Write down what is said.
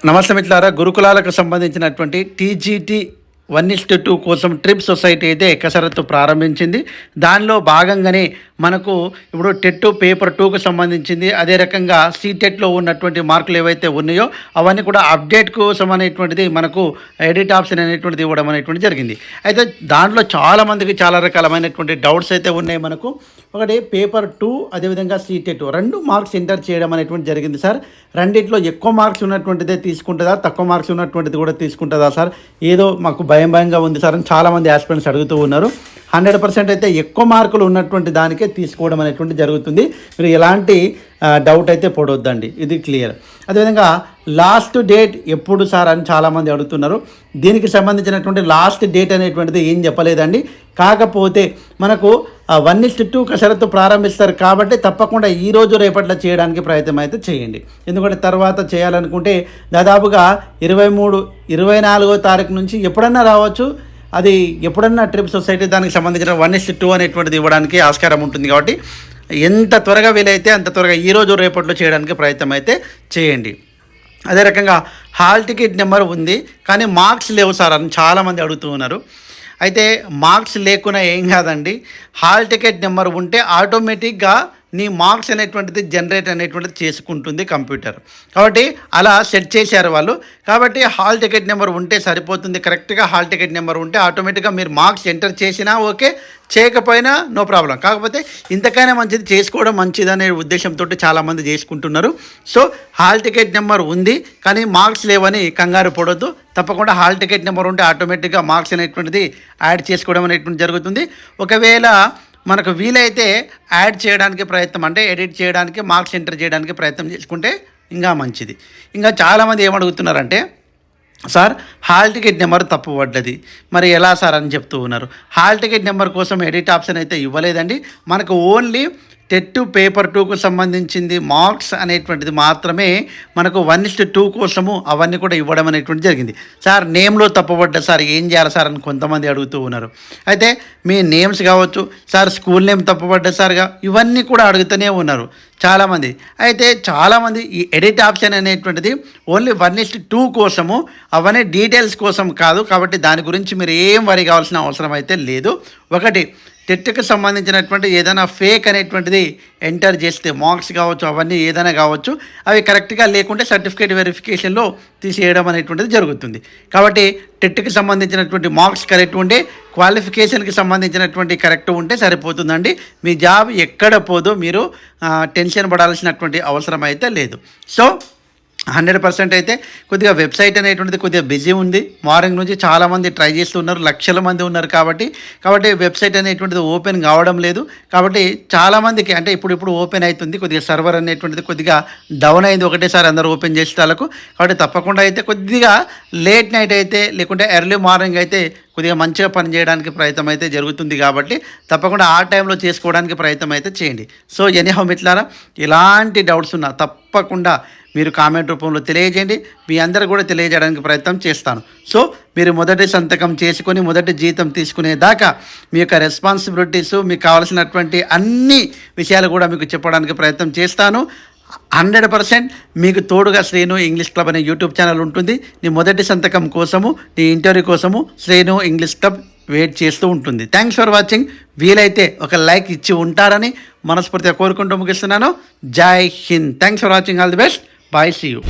నమస్తే మిత్రులారా గురుకులాలకు సంబంధించినటువంటి TGT one is to two కోసం ట్రిప్ సొసైటీ అయితే కసరత్తు ప్రారంభించింది. దానిలో భాగంగానే మనకు ఇప్పుడు టెట్ పేపర్ టూకు సంబంధించింది. అదే రకంగా సీటెట్లో ఉన్నటువంటి మార్కులు ఏవైతే ఉన్నాయో అవన్నీ కూడా అప్డేట్ కోసం అనేటువంటిది మనకు ఎడిట్ ఆప్షన్ అనేటువంటిది ఇవ్వడం అనేటువంటి జరిగింది. అయితే దాంట్లో చాలామందికి చాలా రకాలమైనటువంటి డౌట్స్ అయితే ఉన్నాయి మనకు. ఒకటి పేపర్ టూ అదేవిధంగా సీటెట్ రెండు మార్క్స్ ఎంటర్ చేయడం అనేటువంటి జరిగింది సార్. రెండిట్లో ఎక్కువ మార్క్స్ ఉన్నటువంటిదే తీసుకుంటుందా తక్కువ మార్క్స్ ఉన్నటువంటిది కూడా తీసుకుంటుందా సార్? ఏదో మాకు భయం భయం భయంగా ఉంది సార్ అని చాలామంది ఆస్పిరెంట్స్ అడుగుతూ ఉన్నారు. హండ్రెడ్ పర్సెంట్ అయితే ఎక్కువ మార్కులు ఉన్నటువంటి దానికే తీసుకోవడం అనేటువంటి జరుగుతుంది. మీరు ఎలాంటి డౌట్ అయితే పడవద్దండి ఇది క్లియర్. అదేవిధంగా లాస్ట్ డేట్ ఎప్పుడు సార్ అని చాలామంది అడుగుతున్నారు. దీనికి సంబంధించినటువంటి లాస్ట్ డేట్ అనేటువంటిది ఏం చెప్పలేదండి. కాకపోతే మనకు వన్ ఇస్ట్ టూ కసరత్తు ప్రారంభిస్తారు కాబట్టి తప్పకుండా ఈ రోజు రేపట్లో చేయడానికి ప్రయత్నం అయితే చేయండి. ఎందుకంటే తర్వాత చేయాలనుకుంటే దాదాపుగా ఇరవై మూడు ఇరవై నాలుగో తారీఖు నుంచి ఎప్పుడన్నా రావచ్చు. అది ఎప్పుడన్నా ట్రిప్ సొసైటీ దానికి సంబంధించిన వన్ ఇస్ టూ అనేటువంటిది ఇవ్వడానికి ఆస్కారం ఉంటుంది కాబట్టి ఎంత త్వరగా వీలైతే అంత త్వరగా ఈ రోజు రేపట్లో చేయడానికి ప్రయత్నం అయితే చేయండి. అదే రకంగా హాల్ టికెట్ నెంబర్ ఉంది కానీ మార్క్స్ లేవు సార్ అని చాలామంది అడుగుతూ ఉన్నారు. అయితే మార్క్స్ లేకున్నా ఏం కాదండి. హాల్ టికెట్ నెంబర్ ఉంటే ఆటోమేటిక్గా నీ మార్క్స్ అనేటువంటిది జనరేట్ అనేటువంటిది చేసుకుంటుంది కంప్యూటర్. కాబట్టి అలా సెట్ చేశారు వాళ్ళు. కాబట్టి హాల్ టికెట్ నెంబర్ ఉంటే సరిపోతుంది కరెక్ట్గా హాల్ టికెట్ నెంబర్ ఉంటే ఆటోమేటిక్గా మీరు మార్క్స్ ఎంటర్ చేసినా ఓకే చేయకపోయినా నో ప్రాబ్లం. కాకపోతే ఇంతకైనా మంచిది చేసుకోవడం మంచిది అనే ఉద్దేశంతో చాలామంది చేసుకుంటున్నారు. సో హాల్ టికెట్ నెంబర్ ఉంది కానీ మార్క్స్ లేవని కంగారు పడొద్దు. తప్పకుండా హాల్ టికెట్ నెంబర్ ఉంటే ఆటోమేటిక్గా మార్క్స్ అనేటువంటిది యాడ్ చేసుకోవడం అనేటువంటి జరుగుతుంది. ఒకవేళ మనకు వీలైతే యాడ్ చేయడానికి ప్రయత్నం అంటే ఎడిట్ చేయడానికి మార్క్స్ ఎంటర్ చేయడానికి ప్రయత్నం చేసుకుంటే ఇంకా మంచిది. ఇంకా చాలామంది ఏమడుగుతున్నారంటే సార్ హాల్ టికెట్ నెంబర్ తప్పు పడ్డది. మరి ఎలా సార్? అని చెప్తూ ఉన్నారు. హాల్ టికెట్ నెంబర్ కోసం ఎడిట్ ఆప్షన్ అయితే ఇవ్వలేదండి. మనకు ఓన్లీ టెట్ పేపర్ టూకు సంబంధించింది మార్క్స్ అనేటువంటిది మాత్రమే మనకు వన్ ఇస్ట్ టూ కోసము అవన్నీ కూడా ఇవ్వడం అనేటువంటి జరిగింది. సార్ నేమ్లో తప్పబడ్డ సార్ ఏం చేయాలి సార్ అని కొంతమంది అడుగుతూ ఉన్నారు. అయితే మీ నేమ్స్ కావచ్చు సార్ స్కూల్ నేమ్ తప్పబడ్డ సార్గా ఇవన్నీ కూడా అడుగుతూనే ఉన్నారు చాలామంది. అయితే చాలామంది ఈ ఎడిట్ ఆప్షన్ అనేటువంటిది only one is to two కోసము అవన్నీ డీటెయిల్స్ కోసం కాదు కాబట్టి దాని గురించి మీరు ఏం వరి కావాల్సిన అవసరం అయితే లేదు. ఒకటి టెట్కి సంబంధించినటువంటి ఏదైనా ఫేక్ అనేటువంటిది ఎంటర్ చేస్తే మార్క్స్ కావచ్చు అవన్నీ ఏదైనా కావచ్చు అవి కరెక్ట్గా లేకుంటే సర్టిఫికేట్ వెరిఫికేషన్లో తీసేయడం అనేటువంటిది జరుగుతుంది. కాబట్టి టెట్కి సంబంధించినటువంటి మార్క్స్ కరెక్ట్ ఉంటే క్వాలిఫికేషన్కి సంబంధించినటువంటి కరెక్ట్ ఉంటే సరిపోతుందండి. మీ జాబ్ ఎక్కడ పోదో మీరు టెన్షన్ పడాల్సినటువంటి అవసరం అయితే లేదు. సో హండ్రెడ్ పర్సెంట్ అయితే కొద్దిగా వెబ్సైట్ అనేటువంటిది కొద్దిగా బిజీ ఉంది. మార్నింగ్ నుంచి చాలామంది ట్రై చేస్తున్నారు లక్షల మంది ఉన్నారు కాబట్టి కాబట్టి వెబ్సైట్ అనేటువంటిది ఓపెన్ కావడం లేదు. కాబట్టి చాలామందికి అంటే ఇప్పుడు ఇప్పుడు ఓపెన్ అవుతుంది. కొద్దిగా సర్వర్ అనేటువంటిది కొద్దిగా డౌన్ అయింది ఒకటేసారి అందరూ ఓపెన్ చేసేటాలకు కాబట్టి తప్పకుండా అయితే కొద్దిగా లేట్ నైట్ అయితే లేకుంటే ఎర్లీ మార్నింగ్ అయితే కొద్దిగా మంచిగా పని చేయడానికి ప్రయత్నం అయితే జరుగుతుంది కాబట్టి తప్పకుండా ఆ టైంలో చేసుకోవడానికి ప్రయత్నం అయితే చేయండి. సో ఎనీహౌ మిట్లారా ఎలాంటి డౌట్స్ ఉన్నా తప్పకుండా మీరు కామెంట్ రూపంలో తెలియజేయండి. మీ అందరు కూడా తెలియజేయడానికి ప్రయత్నం చేస్తాను. సో మీరు మొదటి సంతకం చేసుకొని మొదటి జీతం తీసుకునే దాకా మీ యొక్క రెస్పాన్సిబిలిటీస్ మీకు కావాల్సినటువంటి అన్ని విషయాలు కూడా మీకు చెప్పడానికి ప్రయత్నం చేస్తాను. హండ్రెడ్ పర్సెంట్ మీకు తోడుగా శ్రేణు ఇంగ్లీష్ క్లబ్ అనే యూట్యూబ్ ఛానల్ ఉంటుంది. నీ మొదటి సంతకం కోసము నీ ఇంటర్వ్యూ కోసము శ్రేణు ఇంగ్లీష్ క్లబ్ వెయిట్ చేస్తూ ఉంటుంది. థ్యాంక్స్ ఫర్ వాచింగ్ వీలైతే ఒక లైక్ ఇచ్చి ఉంటారని మనస్ఫూర్తిగా కోరుకుంటూ ముగిస్తున్నాను. Jai Hind. Thanks for watching all the best bye see you